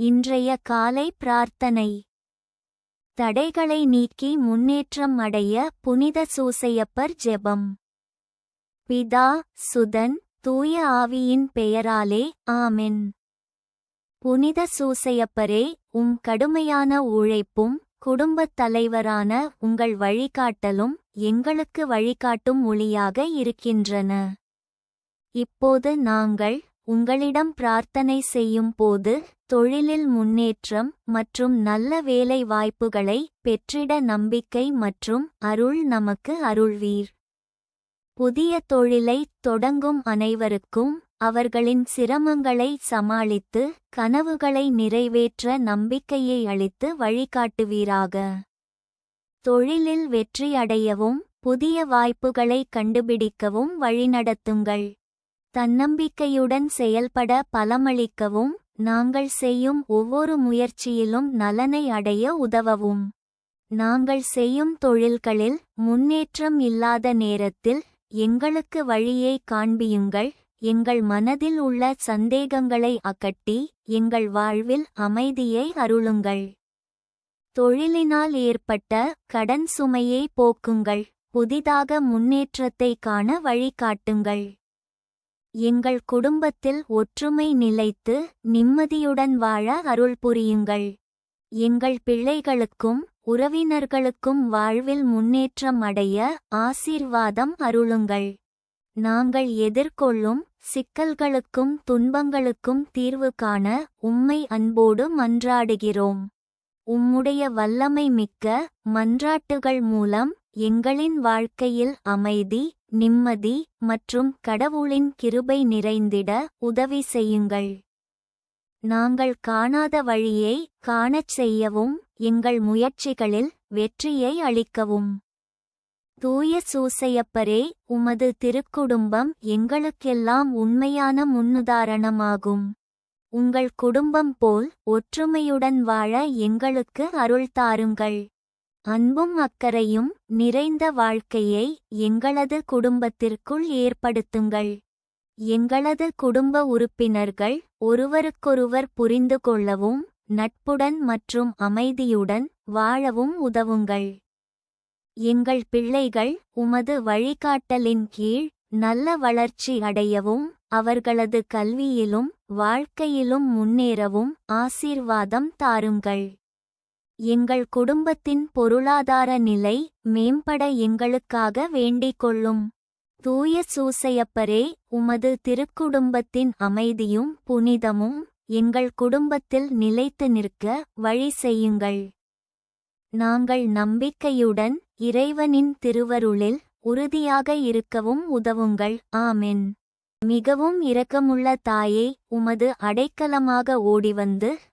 இன்றைய காலை பிரார்த்தனை. தடைகளை நீக்கி முன்னேற்றம் அடைய புனித சூசையப்பர் ஜெபம். பிதா சுதன் தூய ஆவியின் பெயராலே ஆமென். புனித சூசையப்பரே உம் கடுமையான உழைப்பும் குடும்பத் தலைவரான உங்கள் வழிகாட்டலும் எங்களுக்கு வழிகாட்டும் ஒளியாக இருக்கின்றன. இப்போது நாங்கள் உங்களிடம் பிரார்த்தனை செய்யும் போது தொழிலில் முன்னேற்றம் மற்றும் நல்ல வேலை வாய்ப்புகளை பெற்றிட நம்பிக்கை மற்றும் அருள் நமக்கு அருள்வீர். புதிய தொழிலை தொடங்கும் அனைவருக்கும் அவர்களின் சிரமங்களை சமாளித்து கனவுகளை நிறைவேற்ற நம்பிக்கையை அளித்து வழிகாட்டுவீராக. தொழிலில் வெற்றியடையவும் புதிய வாய்ப்புகளை கண்டுபிடிக்கவும் வழிநடத்துங்கள். தன்னம்பிக்கையுடன் செயல்பட பலமளிக்கவும் நாங்கள் செய்யும் ஒவ்வொரு முயற்சியிலும் நலனை அடைய உதவவும். நாங்கள் செய்யும் தொழில்களில் முன்னேற்றம் இல்லாத நேரத்தில் எங்களுக்கு வழியை காண்பியுங்கள் எங்கள் மனதில் உள்ள சந்தேகங்களை அகட்டி எங்கள் வாழ்வில் அமைதியை அருளுங்கள். தொழிலினால் ஏற்பட்ட கடன் சுமையை போக்குங்கள் புதிதாக முன்னேற்றத்தை காண வழிகாட்டுங்கள். எங்கள் குடும்பத்தில் ஒற்றுமை நிலைத்து நிம்மதியுடன் வாழ அருள் புரியுங்கள். எங்கள் பிள்ளைகளுக்கும் உறவினர்களுக்கும் வாழ்வில் முன்னேற்றம் அடைய ஆசீர்வாதம் அருளுங்கள். நாங்கள் எதிர்கொள்ளும் சிக்கல்களுக்கும் துன்பங்களுக்கும் தீர்வு காண உம்மை அன்போடு மன்றாடுகிறோம். உம்முடைய வல்லமை மிக்க மன்றாட்டுகள் மூலம் எங்களின் வாழ்க்கையில் அமைதி நிம்மதி மற்றும் கடவுளின் கிருபை நிறைந்திட உதவி செய்யுங்கள். நாங்கள் காணாத வழியை காணச் செய்யவும் எங்கள் முயற்சிகளில் வெற்றியை அளிக்கவும். தூய சூசையப்பரே உமது திருக்குடும்பம் எங்களுக்கெல்லாம் உண்மையான முன்னுதாரணமாகும். உங்கள் குடும்பம் போல் ஒற்றுமையுடன் வாழ எங்களுக்கு அருள் தாருங்கள். அன்பும் அக்கறையும் நிறைந்த வாழ்க்கையை எங்களது குடும்பத்திற்குள் ஏற்படுத்துங்கள். எங்களது குடும்ப உறுப்பினர்கள் ஒருவருக்கொருவர் புரிந்து கொள்ளவும் நட்புடன் மற்றும் அமைதியுடன் வாழவும் உதவுங்கள். எங்கள் பிள்ளைகள் உமது வழிகாட்டலின் கீழ் நல்ல வளர்ச்சி அடையவும் அவர்களது கல்வியிலும் வாழ்க்கையிலும் முன்னேறவும் ஆசீர்வாதம் தாருங்கள். எங்கள் குடும்பத்தின் பொருளாதார நிலை மேம்பட எங்களுக்காக வேண்டிக் கொள்ளும். தூய சூசையப்பரே உமது திருக்குடும்பத்தின் அமைதியும் புனிதமும் எங்கள் குடும்பத்தில் நிலைத்து நிற்க வழி செய்யுங்கள். நாங்கள் நம்பிக்கையுடன் இறைவனின் திருவருளில் உறுதியாக இருக்கவும் உதவுங்கள். ஆமென். மிகவும் இரக்கமுள்ள தாயே உமது அடைக்கலமாக ஓடிவந்து